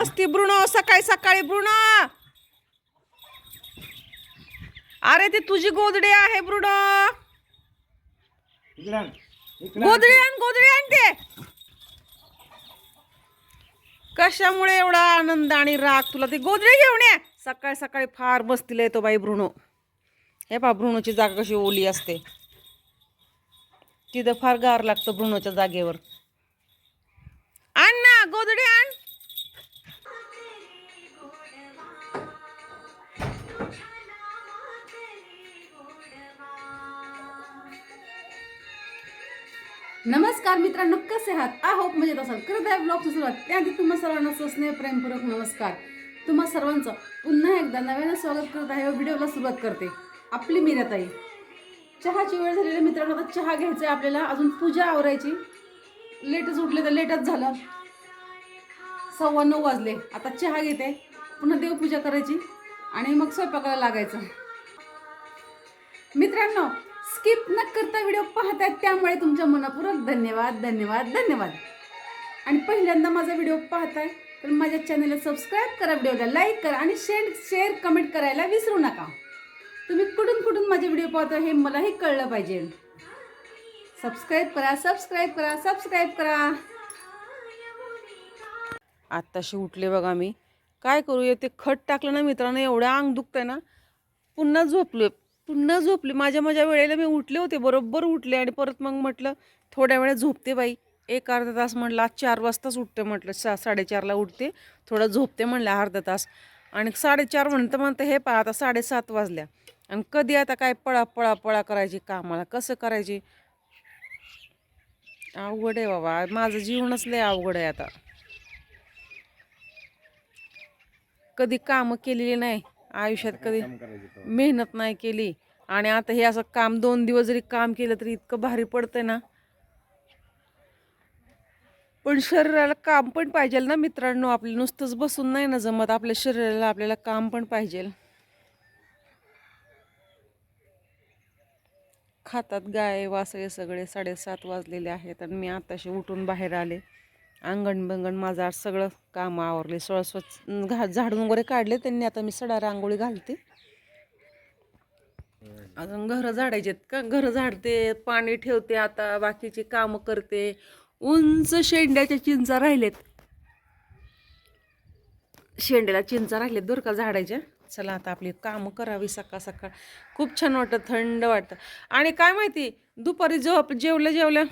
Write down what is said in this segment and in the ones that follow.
असती ब्रुनो सकाळी सकाळी ब्रुनो अरे ती तुझी गोदडी आहे आण. गोदडी आण. गोदडी आण ते. कशामुळे एवढा आनंद आणि राग तुला? ती गोदडी घेऊन ये. सकाळी सकाळी फार बसतील येतो बाई ब्रुनो हे पा ब्रुनोची जागा कशी ओली असते. तिथं फार गार लागतं ब्रुनोच्या जागेवर. आण ना गोदडी आण. नमस्कार मित्रांनो कसे आहात? आ होप मजेत असाल करत आहे ब्लॉगची सुरुवात. त्याआधी तुम्हा सर्वांना स्नेह प्रेमपूर्वक नमस्कार. तुम्हा सर्वांचं पुन्हा एकदा नव्यानं स्वागत करत आहे. व व्हिडिओला सुरुवात करते. आपली मीराताई चहाची वेळ झालेली मित्रांनो आता चहा घ्यायचा आहे आपल्याला. अजून पूजा आवरायची. लेटच उठले तर लेटच झालं. सव्वा नऊ वाजले. आता चहा घेते. पुन्हा देवपूजा करायची. आणि मग स्वयंपाकाला लागायचं. मित्रांनो स्किप न करता व्हिडिओ पाहतात त्यामुळे तुमच्या मनापूर्वक धन्यवाद धन्यवाद धन्यवाद. आणि पहिल्यांदा माझा व्हिडिओ पाहताय तर माझ्या चॅनलला सबस्क्राईब करा व्हिडिओला लाईक करा आणि शेअर शेअर कमेंट करायला विसरू नका. तुम्ही कुठून कुठून माझे व्हिडिओ पाहता हे मलाही कळलं पाहिजे. सबस्क्राईब करा सबस्क्राईब करा सबस्क्राईब करा. आत्ताशी उठले बघा मी. काय करू ते खट टाकलं ना मित्रांनो एवढं अंग दुखतंय ना. पुन्हा झोपले पुन्हा झोपले माझ्या माझ्या वेळेला मी उठले होते बरोबर उठले आणि परत मग म्हटलं थोड्या वेळात झोपते बाई. एक अर्धा तास म्हटलं आज चार वाजताच उठते म्हटलं सा साडेचारला उठते थोडं झोपते म्हणलं अर्धा तास. आणि साडेचार म्हणतं म्हणतं हे पहा आता साडेसात वाजल्या. आणि कधी आता काय पळा पळा पळा करायची कामाला कसं करायची? अवघड आहे बाबा माझं जीवनच लय अवघड आहे आता. कधी कामं केलेली नाही. आयुष्यात कधी. मेहनत नाही केली आणि आता हे असं काम दोन दिवस जरी काम केलं तरी इतकं भारी पडतंय ना. पण शरीराला काम पण पाहिजे ना मित्रांनो आपलं नुसतंच बसून नाही ना जमत आपल्या शरीराला आपल्याला काम पण पाहिजे. खातात गाय वासळे सगळे साडेसात वाजलेले आहेत आणि मी आताशी उठून बाहेर आले. अंगण बंगण माझं आज सगळं काम आवरले. सगळं स्वच्छ घा झाडून वगैरे काढले त्यांनी. आता मी सडा रांगोळी घालते. अजून घरं झाडायचे का? घरं झाडते पाणी ठेवते आता बाकीची कामं करते. उंच शेंड्याच्या चिंचा राहिलेत. शेंड्याला चिंचा राहिलेत बरं का झाडायच्या. चला आता आपली कामं करावी सकाळ सकाळ. खूप छान वाटतं थंड वाटतं. आणि काय माहिती दुपारी झोप जेवलं जेवलं.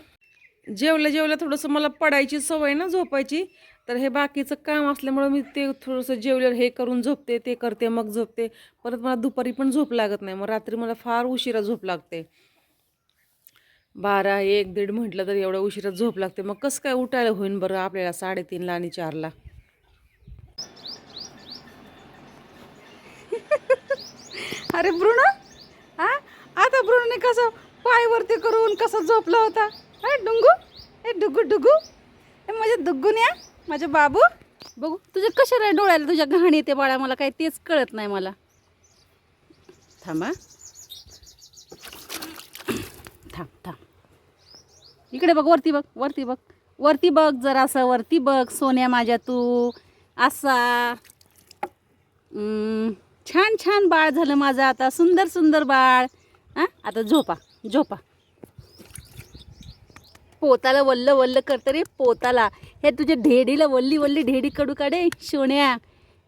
जेवल्या जेवल्या थोडंसं मला पडायची सवय ना झोपायची तर हे बाकीचं काम असल्यामुळं मी ते थोडंसं जेवल्यावर हे करून झोपते ते करते मग झोपते. परत मला दुपारी पण झोप लागत नाही मग रात्री मला फार उशिरा झोप लागते. बारा एक दीड म्हटलं तर एवढं उशिरा झोप लागते. मग कसं काय उठायला होईन बरं आपल्याला साडेतीनला आणि चारला? अरे ब्रुण हा आता ब्रुणने कसं पायवरती करून कसं झोपला होता? हा डुंगू ए डुगू डुगू ए माझ्या दुग्गून या माझे बाबू. बघू तुझ्या कशा राय डोळ्याला तुझ्या घाण येते बाळा मला काही तेच कळत नाही मला. थांबा थांब थांब. इकडे बघ वरती बघ वरती बघ. वरती बघ जरासं वरती बघ सोन्या माझ्या तू. असा. छान छान बाळ झालं माझं आता सुंदर सुंदर बाळ. हां आता झोपा झोपा. पोताला वल्ल वल्ल करतं रे पोताला हे तुझ्या ढेडीला वल्ली वल्ली ढेडी कडू काढे शोण्या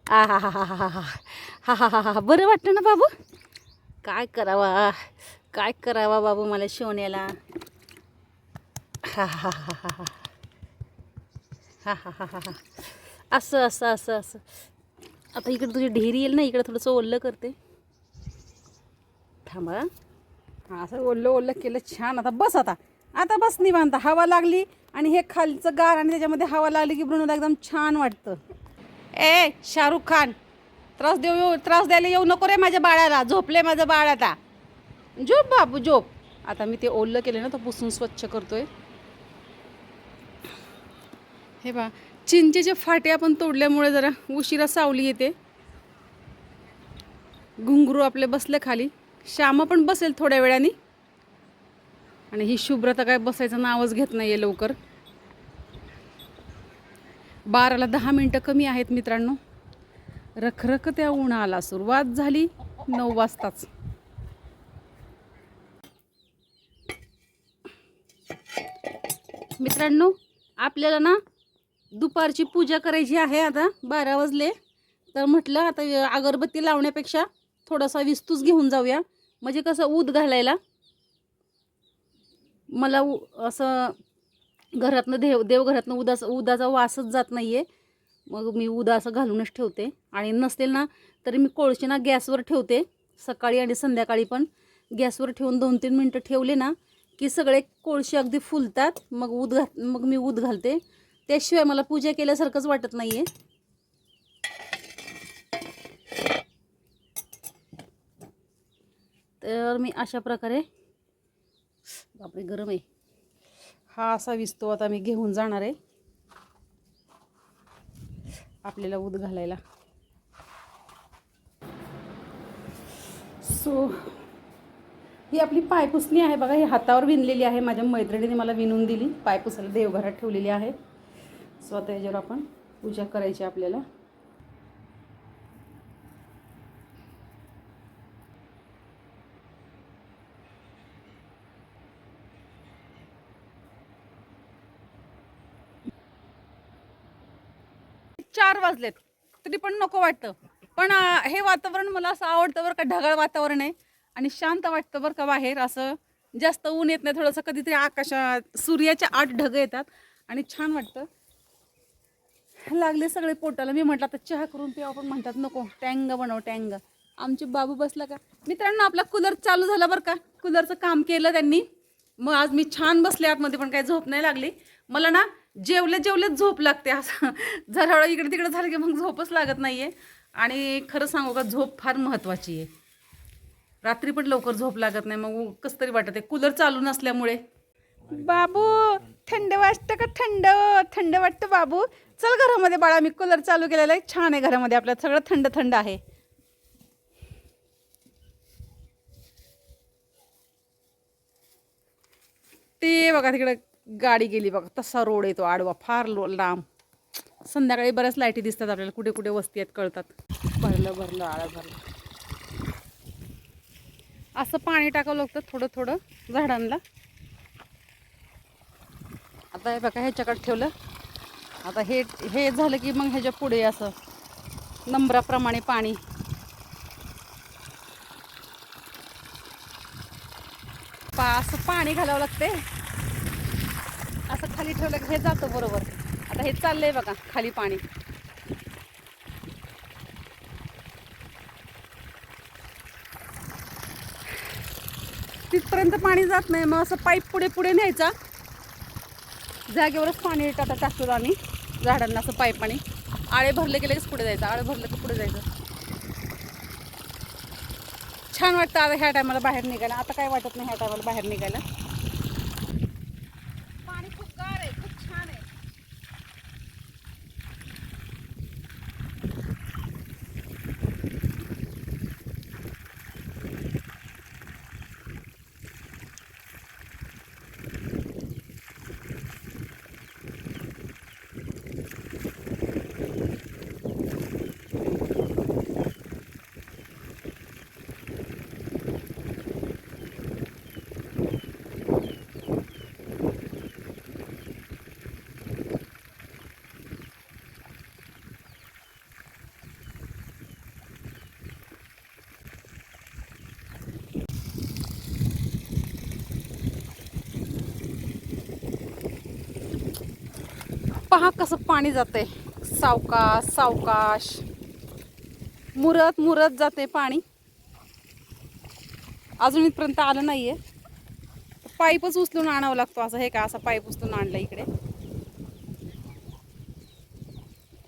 आ हा हा हा हा हा हा हा हा हा बरं वाटतं ना बाबू काय करावा काय करावा बाबू मला शोण्याला हा हा हा हा हा हा हा हा हा हा असं असं असं असं आता इकडे तुझी ढेरी येईल ना इकडे थोडंसं ओल्लं करते थांबा हां असं ओल्लं ओल्लं केलं छान आता बस आता आता बस निवांत हवा लागली आणि हे खालचं गार आणि त्याच्यामध्ये हवा लागली की ब्रुनोला एकदम छान वाटतं. ए शाहरुख खान त्रास देऊ येऊ त्रास द्यायला येऊ नको रे माझ्या बाळाला झोपले माझं बाळ आता. झोप बाबू झोप. आता मी ते ओल्लं केलं ना तो पुसून स्वच्छ करतोय. हे बा चिंचेचे फाटे आपण तोडल्यामुळे जरा उशिरा सावली येते. घुंगरू आपले बसले खाली. श्यामा पण बसेल थोड्या वेळाने. आणि ही शुभ्रता काय बसायचं नावच घेत नाही आहे लवकर. बाराला दहा मिनटं कमी आहेत मित्रांनो. रखरख त्या उन्हाला. सुरुवात झाली नऊ वाजताच. मित्रांनो आपल्याला ना दुपारची पूजा करायची आहे आता बारा वाजले. तर म्हटलं आता अगरबत्ती लावण्यापेक्षा थोडासा विस्तूस घेऊन जाऊया. म्हणजे कसं ऊद घालायला. मला उ असं घरातनं देव देवघरातनं उदास उदाचा वासच जात नाही आहे मग मी उदा असं घालूनच ठेवते. आणि नसेल ना तरी मी कोळशी ना गॅसवर ठेवते. सकाळी आणि संध्याकाळी पण गॅसवर ठेवून दोन तीन मिनटं ठेवले ना की सगळे कोळशी अगदी फुलतात. मग ऊद घात मग मी ऊद घालते. त्याशिवाय मला पूजा केल्यासारखंच वाटत नाही आहे तर मी अशा प्रकारे बापरे गरम आहे. हा असा विस्तो आता मी घेऊन जाणार आहे. आपल्याला उद घालायला. सो ही आपली पायपुसणी आहे बघा. ही हातावर विणलेली आहे. माझ्या मैत्रिणीने मला विणून दिली. पायपुसाला देवघरात ठेवलेली आहे. सो आता याच्यावर आपण पूजा करायची आपल्याला चार वाजलेत. तरी पण नको वाटतं. पण हे वातावरण मला असं आवडतं बरं का ढगाळ वातावरण आहे. आणि शांत वाटतं बरं का बाहेर असं. जास्त ऊन येत नाही थोडंसं कधीतरी आकाशात सूर्याच्या आठ ढग येतात. आणि छान वाटतं. लागले सगळे पोटाला. मी म्हटलं आता चहा करून पिवा पण म्हणतात नको टँग बनव टँग. आमचे बाबू बसला का? मित्रांनो आपला कूलर चालू झाला बरं का? कूलरचं काम केलं त्यांनी. मग आज मी छान बसले आतमध्ये पण काही झोप नाही लागली. मला ना जेवले जेवलेच झोप लागते असं. जरा इकडे तिकडे झालं की मग झोपच लागत नाहीये. आणि खरं सांगू का झोप फार महत्त्वाची आहे. रात्री पण लवकर झोप लागत नाही. मग कसं तरी वाटत आहे कूलर चालू नसल्यामुळे. बाबू थंड वाटतं का थंड? थंड वाटतं बाबू. चल घरामध्ये बाळा मी कूलर चालू केलेला आहे. छान आहे घरामध्ये आपल्या सगळं थंड थंड आहे. ते बघा तिकडे गाडी गेली बघा तसा रोड येतो आडवा फार लो लांब. संध्याकाळी बऱ्याच लाईटी दिसतात आपल्याला कुठे कुठे वस्ती आहेत कळतात. भरलं भरलं आळं भरलं. असं पाणी टाकावं लागतं थोडं थोडं झाडांना. आता हे बघा ह्याच्याकडे ठेवलं. आता हे हे झालं की मग ह्याच्या पुढे असं नंबराप्रमाणे पाणी. पा असं पाणी घालावं लागते असं खाली ठेवलं की हे जातं बरोबर. आता हे चाललंय बघा खाली पाणी. तिथपर्यंत पाणी जात नाही मग असं पाईप पुढे पुढे न्यायचा. जागेवरच पाणी टाका टाकतो आम्ही झाडांना असं पाईप आणि आळे भरले की लगेच पुढे जायचं आळे भरलं की पुढे जायचं. छान वाटतं आता ह्या टायमाला बाहेर निघायला. आता काय वाटत नाही ह्या टायमाला बाहेर निघायला. पहा कसं पाणी जाते सावकाश सावकाश. मुरत मुरत जाते पाणी. अजून इथपर्यंत आलं नाही आहे पाईपच उचलून आणावं लागतो असं हे का असा पाईप उचलून आणला इकडे.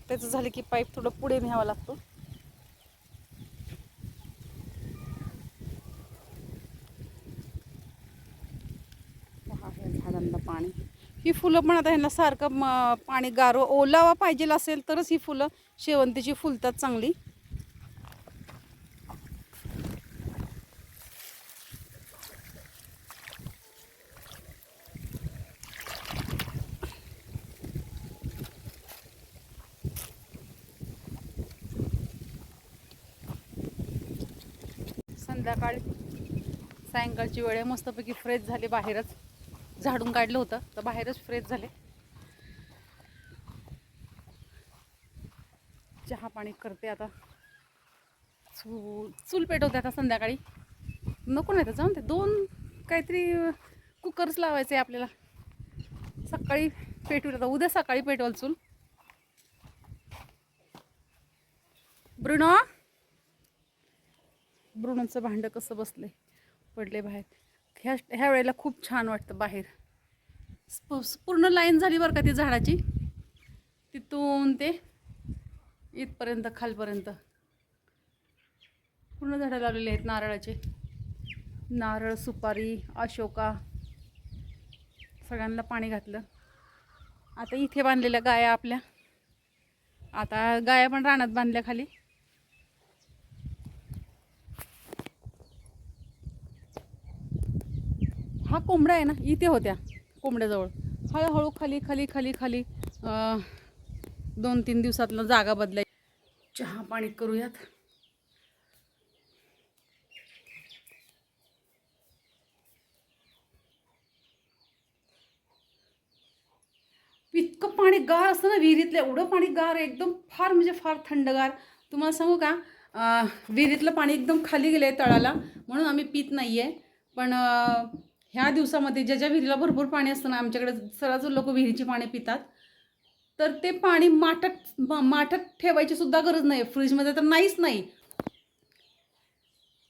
त्याचं झालं की पाईप थोडं पुढे न्यावा लागतो. फुलं पण आता ह्यांना सारखं पाणी गारो ओलावा पाहिजे असेल तरच ही फुलं शेवंतीची फुलतात चांगली. संध्याकाळी सायंकाळची वेळ आहे. मस्तपैकी फ्रेश झाली बाहेरच. झाडून काढलं होतं तर बाहेरच फ्रेश झाले. चहा पाणी करते आता. चूल चूल पेटवते आता संध्याकाळी. नको नाही तर जाऊन ते दोन काहीतरी कुकर्स लावायचे आपल्याला. सकाळी पेटवलं आता उद्या सकाळी पेटवल चूल. ब्रुनो? ब्रुनोचं भांडं कसं बसले पडले बाहेर. ह्या ह्या वेळेला खूप छान वाटतं बाहेर. स्प- पूर्ण लाईन झाली बरं का ती झाडाची. तिथून ते इथपर्यंत खालपर्यंत. पूर्ण झाडं लावलेली आहेत नारळाचे. नारळ सुपारी अशोका. सगळ्यांना पाणी घातलं. आता इथे बांधलेल्या गाया आपल्या. आता गाया पण रानात बांधल्या खाली. हा कोंबडा आहे ना इथे होत्या कोंबड्याजवळ. हळूहळू खाली खाली खाली खाली अं, दोन तीन दिवसातलं जागा बदलाय. चहा पाणी करूयात. इतकं पाणी गार असतं ना विहिरीतलं एवढं पाणी गार एकदम फार म्हणजे फार थंडगार. तुम्हाला सांगू का? अं, विहिरीतलं पाणी एकदम खाली गेलं आहे तळाला म्हणून आम्ही पित नाही आहे पण अं, ह्या दिवसामध्ये ज्या ज्या विहिरीला भरपूर पाणी असतं ना आमच्याकडे सर्वच लोक विहिरीची पाणी पितात तर ते पाणी माठात मा- माठात ठेवायची सुद्धा गरज नाही. फ्रीजमध्ये तर नाहीच नाही.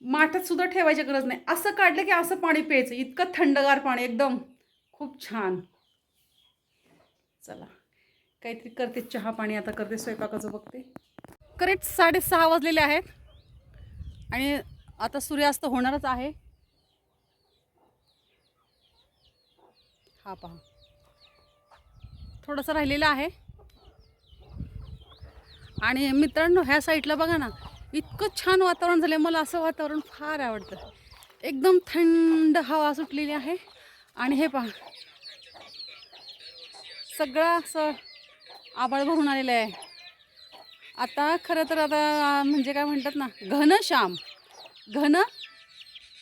माठात सुद्धा ठेवायची गरज नाही. असं काढलं की असं पाणी प्यायचं. इतकं थंडगार पाणी एकदम. खूप छान. चला काहीतरी करते. चहा पाणी आता करते स्वयंपाकाचं बघते. करेक्ट साडेसहा वाजलेले आहेत. आणि आता सूर्यास्त होणारच आहे. हा पहा. थोडंसं राहिलेलं आहे. आणि मित्रांनो ह्या साईडला बघा ना इतकं छान वातावरण झालं मला असं वातावरण फार आवडतं. एकदम थंड हवा सुटलेली आहे. आणि हे पहा. सगळं असं आबाळ भरून आलेलं आहे. आता खरं तर आता म्हणजे काय म्हणतात ना घन श्याम. घन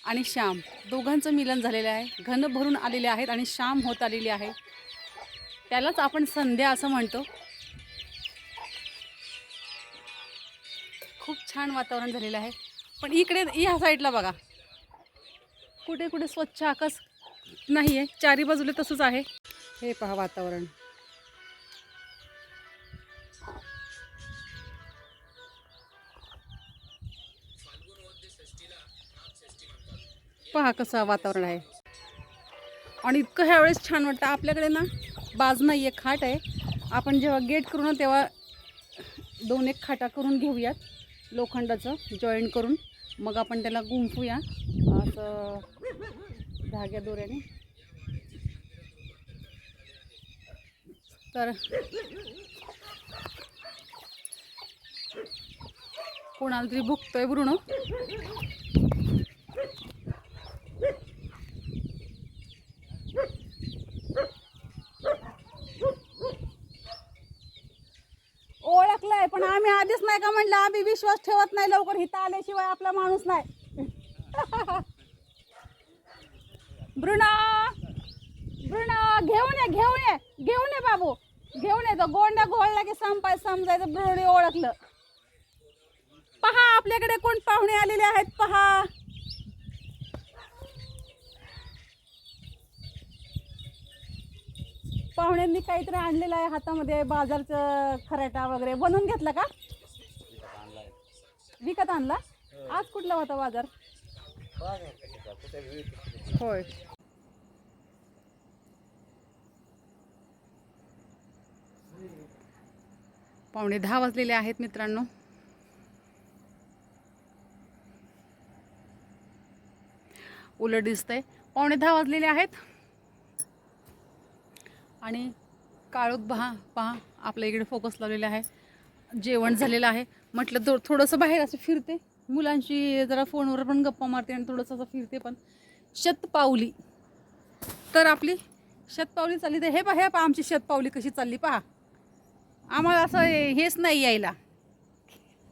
आणि श्याम. दोघांचं मिलन झालेलं आहे. घन भरून आलेले आहेत आणि श्याम होत आलेली आहे. त्यालाच आपण संध्या असं म्हणतो. खूप छान वातावरण झालेलं आहे. पण इकडे ह्या साईडला बघा. कुठे कुठे स्वच्छ आकाश नाही आहे चारी बाजूला तसंच आहे. हे पहा वातावरण. पहा कसं वातावरण आहे. आणि इतकं ह्यावेळेस छान वाटतं. आपल्याकडे ना बाज नाही आहे खाट आहे. आपण जेव्हा गेट करू ना तेव्हा दोन एक खाटा करून घेऊयात लोखंडाचं जॉईंट करून. मग आपण त्याला गुंफूया. असं धाग्या दोऱ्याने. तर कोणाला तरी भुकतोय भ्रूण पण आम्ही आधीच नाही का म्हणलं आम्ही विश्वास ठेवत नाही लवकर हिथं आल्याशिवाय आपला माणूस नाही. ब्रुना ब्रुना घेऊन ये घेऊन ये घेऊन ये बाबू. घेऊन ये तो गोंडा घोळला की संपाय समजायचं ब्रुणी ओळखलं. पहा आपल्याकडे कोण पाहुणे आलेले आहेत पहा. पाहुण्यांनी काहीतरी आणलेलं आहे हातामध्ये बाजारचं खराटा वगैरे. बनवून घेतला का? विकत आणला? आज कुठला होता बाजार? होय. पावणे दहा वाजलेले आहेत मित्रांनो. उलट दिसतंय. पावणे दहा वाजलेले आहेत. आणि काळोख पहा पहा आपल्या इकडे फोकस लावलेला आहे. जेवण झालेलं आहे. म्हटलं थो थोडंसं बाहेर असं फिरते. मुलांशी जरा फोनवर पण गप्पा मारते आणि थोडंसं असं फिरते पण. शतपावली. तर आपली शतपावली चालली तर हे पहा हे पहा आमची शतपावली कशी चालली पहा. आम्हाला असं हेच नाही यायला.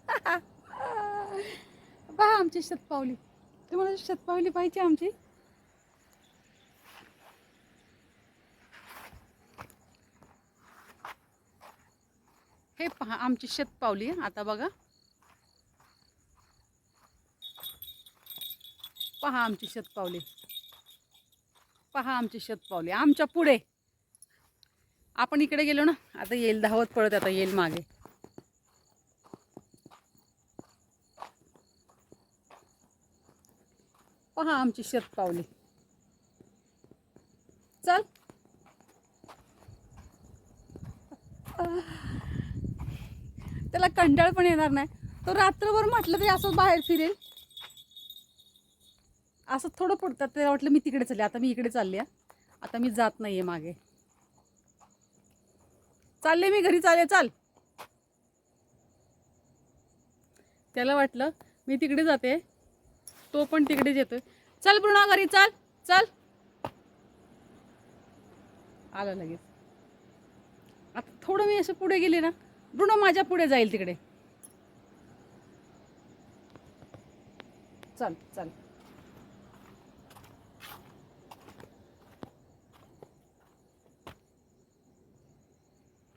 पहा आमची शतपावली. तुम्हाला शतपावली पाहिजे आमची? हे पहा आमची शतपावली आता बघा. पहा आमची शतपावली पहा आमची शतपावली आमच्या पुढे. आपण इकडे गेलो ना आता येईल धावत पळत आता येईल मागे. पहा आमची शतपावली चल. त्याला कंटाळ पण येणार नाही. तो रात्रभर म्हटलं तरी असं बाहेर फिरेल. असं थोडं पडतात त्याला वाटलं मी तिकडे चालले आता मी इकडे चालले आता मी जात नाहीये मागे. चालले मी घरी चालले चाल. त्याला वाटलं मी तिकडे जाते. तो पण तिकडेच येतोय. चल पूर्णा घरी चाल चल. आलं लगेच. आता थोडं मी असं पुढे गेले ना ब्रुणो माझ्या पुढे जाईल तिकडे. चल चल.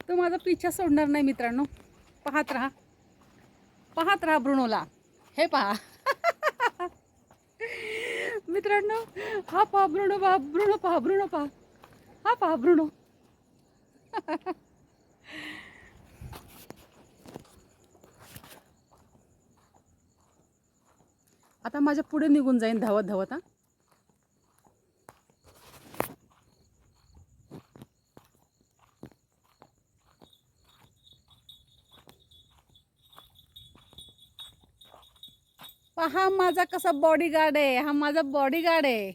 तो माझा पिछा सोडणार नाही मित्रांनो. पाहत राहा. पाहत राहा ब्रुणोला हे पहा. मित्रांनो हा पहा ब्रुणो पहा ब्रुणो पहा ब्रुणो पहा. हा पहा ब्रुणो आता माझ्या पुढे निघून जाईन धावत धावत हा. पहा माझा कसा बॉडीगार्ड आहे. हा माझा बॉडीगार्ड आहे.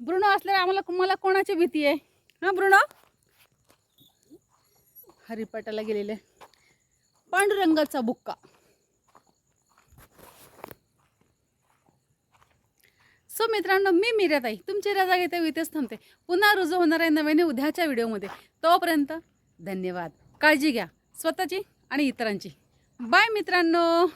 ब्रुणो असल्यावर आम्हाला मला कोणाची भीती आहे? हा ब्रुणो हरिपाटाला गेलेले. पांडुरंगाचा बुक्का. सो मित्रांनो मी मीराताई. तुमची रजा घेते इथेच थांबते. पुन्हा रुजू होणार आहे नव्याने उद्याच्या व्हिडिओमध्ये. तोपर्यंत धन्यवाद. काळजी घ्या. स्वतःची आणि इतरांची. बाय मित्रांनो.